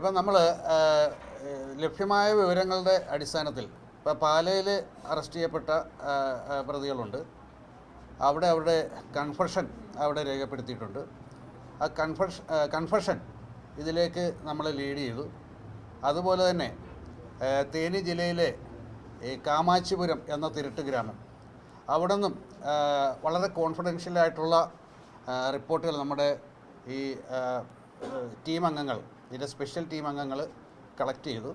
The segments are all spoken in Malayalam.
ഇപ്പം നമ്മൾ ലഭ്യമായ വിവരങ്ങളുടെ അടിസ്ഥാനത്തിൽ ഇപ്പോൾ പാലയിൽ അറസ്റ്റ് ചെയ്യപ്പെട്ട പ്രതികളുണ്ട്. അവിടെ അവരുടെ കൺഫഷൻ അവിടെ രേഖപ്പെടുത്തിയിട്ടുണ്ട്. ആ കൺഫഷ കൺഫഷൻ ഇതിലേക്ക് നമ്മൾ ലീഡ് ചെയ്തു. അതുപോലെ തന്നെ തേനി ജില്ലയിലെ ഈ കാമാച്ചിപുരം എന്ന തിരുട്ട് ഗ്രാമം അവിടെ നിന്നും വളരെ കോൺഫിഡൻഷ്യലായിട്ടുള്ള റിപ്പോർട്ടുകൾ നമ്മുടെ ഈ ടീം അംഗങ്ങൾ ഇതിന്റെ സ്പെഷ്യൽ ടീം അംഗങ്ങൾ കളക്ട് ചെയ്തു.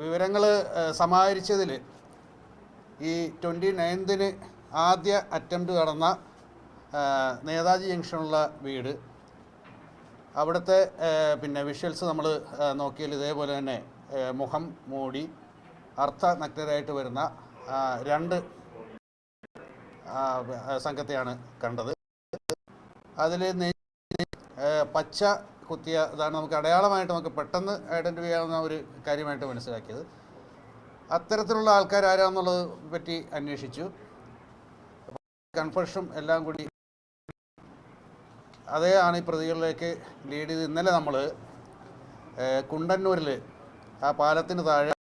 വിവരങ്ങൾ സമാഹരിച്ചതിൽ ഈ ട്വന്റി നയൻത്തിന് ആദ്യ അറ്റംപ്റ്റ് നടന്ന നേതാജി ജംഗ്ഷനുള്ള വീട്. അവിടുത്തെ പിന്നെ വിഷ്വൽസ് നമ്മൾ നോക്കിയാൽ ഇതേപോലെ തന്നെ മുഖം മൂടി അർത്ഥ നഗ്നരായിട്ട് വരുന്ന രണ്ട് സംഘത്തെയാണ് കണ്ടത്. അതിൽ പച്ച കുത്തിയ ഇതാണ് നമുക്ക് അടയാളമായിട്ട് നമുക്ക് പെട്ടെന്ന് ഐഡന്റിഫൈ ചെയ്യാവുന്ന ഒരു കാര്യമായിട്ട് മനസ്സിലാക്കിയത്. അത്തരത്തിലുള്ള ആൾക്കാർ ആരാന്നുള്ളത് പറ്റി അന്വേഷിച്ചു. കൺഫർഷനും എല്ലാം കൂടി അതേ ആണ് ഈ പ്രതികളിലേക്ക് ലീഡ് ചെയ്ത് ഇന്നലെ നമ്മൾ കുണ്ടന്നൂരിൽ ആ പാലത്തിന് താഴെ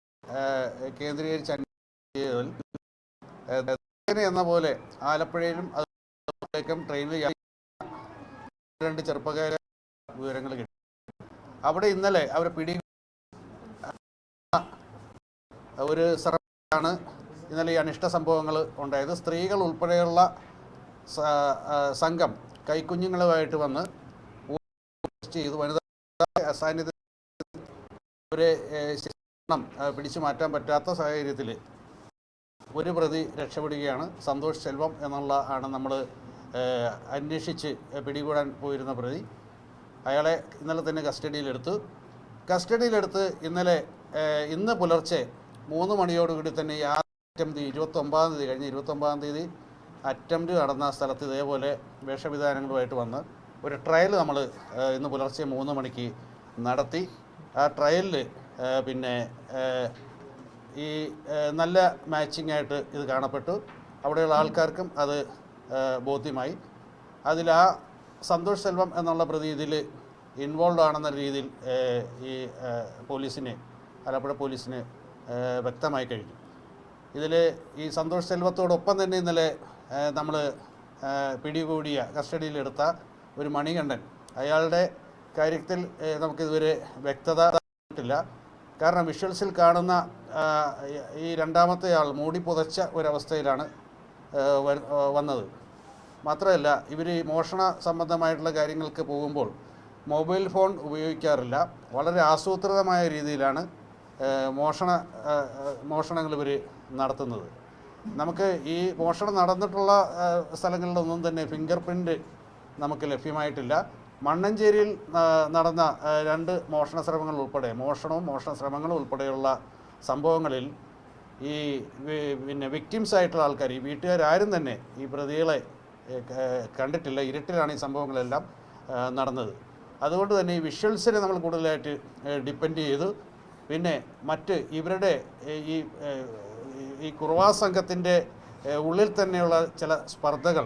കേന്ദ്രീകരിച്ച് അന്വേഷിച്ചതിൽ എന്ന പോലെ ആലപ്പുഴയിലും അതുപോലേക്കും ട്രെയിനിൽ രണ്ട് ചെറുപ്പക്കാരെ വിവരങ്ങൾ കിട്ടി. അവിടെ ഇന്നലെ അവരെ പിടി ഒരു ശ്രമമാണ് ഇന്നലെ ഈ അനിഷ്ട സംഭവങ്ങൾ ഉണ്ടായത്. സ്ത്രീകൾ ഉൾപ്പെടെയുള്ള സംഘം കൈക്കുഞ്ഞുങ്ങളുമായിട്ട് വന്ന് ചെയ്ത്. വനിതാ സാന്നിധ്യം അവരെ പിടിച്ചു മാറ്റാൻ പറ്റാത്ത സാഹചര്യത്തിൽ ഒരു പ്രതി രക്ഷപ്പെടുകയാണ്. സന്തോഷ് സെൽവം എന്നുള്ള ആണ് നമ്മൾ അന്വേഷിച്ച് പിടികൂടാൻ പോയിരുന്ന പ്രതി അയാളെ ഇന്നലെ തന്നെ കസ്റ്റഡിയിലെടുത്തു. കസ്റ്റഡിയിലെടുത്ത് ഇന്നലെ ഇന്ന് പുലർച്ചെ മൂന്ന് മണിയോടുകൂടി തന്നെ ഈ അറ്റംപ്റ്റ് ഇരുപത്തൊമ്പതാം തീയതി കഴിഞ്ഞ ഇരുപത്തൊമ്പതാം തീയതി അറ്റംപ്റ്റ് നടന്ന സ്ഥലത്ത് ഇതേപോലെ വേഷവിധാനങ്ങളുമായിട്ട് വന്ന് ഒരു ട്രയൽ നമ്മൾ ഇന്ന് പുലർച്ചെ മൂന്ന് മണിക്ക് നടത്തി. ആ ട്രയലിൽ പിന്നെ ഈ നല്ല മാച്ചിങ് ആയിട്ട് ഇത് കാണപ്പെട്ടു. അവിടെയുള്ള ആൾക്കാർക്കും അത് ബോധ്യമായി. അതിൽ ആ സന്തോഷ് സെൽവം എന്നുള്ള പ്രതി ഇതിൽ ഇൻവോൾവ് ആണെന്ന രീതിയിൽ ഈ പോലീസിനെ ആലപ്പുഴ പോലീസിന് വ്യക്തമായി കഴിഞ്ഞു. ഇതിൽ ഈ സന്തോഷ് സെൽവത്തോടൊപ്പം തന്നെ ഇന്നലെ നമ്മൾ പിടികൂടിയ കസ്റ്റഡിയിലെടുത്ത ഒരു മണികണ്ഠൻ അയാളുടെ കാര്യത്തിൽ നമുക്കിതുവരെ വ്യക്തത കിട്ടില്ല കാരണം വിഷ്വൽസിൽ കാണുന്ന ഈ രണ്ടാമത്തെ ആൾ മൂടി പുതച്ച ഒരവസ്ഥയിലാണ് വന്നത്. മാത്രമല്ല ഇവർ മോഷണ സംബന്ധമായിട്ടുള്ള കാര്യങ്ങൾക്ക് പോകുമ്പോൾ മൊബൈൽ ഫോൺ ഉപയോഗിക്കാറില്ല. വളരെ ആസൂത്രിതമായ രീതിയിലാണ് മോഷണ മോഷണങ്ങൾ ഇവർ നടത്തുന്നത്. നമുക്ക് ഈ മോഷണം നടന്നിട്ടുള്ള സ്ഥലങ്ങളിലൊന്നും തന്നെ ഫിംഗർ പ്രിന്റ് നമുക്ക് ലഭ്യമായിട്ടില്ല. മണ്ണഞ്ചേരിയിൽ നടന്ന രണ്ട് മോഷണ ശ്രമങ്ങൾ ഉൾപ്പെടെ മോഷണവും മോഷണ ശ്രമങ്ങളും ഉൾപ്പെടെയുള്ള സംഭവങ്ങളിൽ ഈ പിന്നെ വിക്ടിംസ് ആയിട്ടുള്ള ആൾക്കാർ ഈ വീട്ടുകാരും തന്നെ ഈ പ്രതികളെ കണ്ടിട്ടില്ല ഇരുട്ടിലാണ് ഈ സംഭവങ്ങളെല്ലാം നടന്നത്. അതുകൊണ്ട് തന്നെ ഈ വിഷ്വൽസിനെ നമ്മൾ കൂടുതലായിട്ട് ഡിപ്പെൻഡ് ചെയ്തു. പിന്നെ മറ്റ് ഇവരുടെ ഈ ഈ- കുറവാ സംഘത്തിന്റെ ഉള്ളിൽ തന്നെയുള്ള ചില സ്പർദ്ധകൾ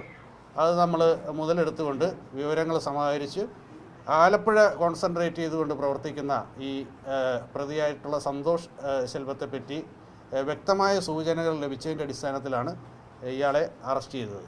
അത് നമ്മൾ മുതലെടുത്തുകൊണ്ട് വിവരങ്ങൾ സമാഹരിച്ച് ആലപ്പുഴ കോൺസെൻട്രേറ്റ് ചെയ്തുകൊണ്ട് പ്രവർത്തിക്കുന്ന ഈ പ്രതിയായിട്ടുള്ള സന്തോഷ് ഏ, ശെൽവത്തെ പറ്റി ഏ, വ്യക്തമായ സൂചനകൾ ലഭിച്ചതിന്റെ അടിസ്ഥാനത്തിലാണ് ഇയാളെ അറസ്റ്റ് ചെയ്തത്.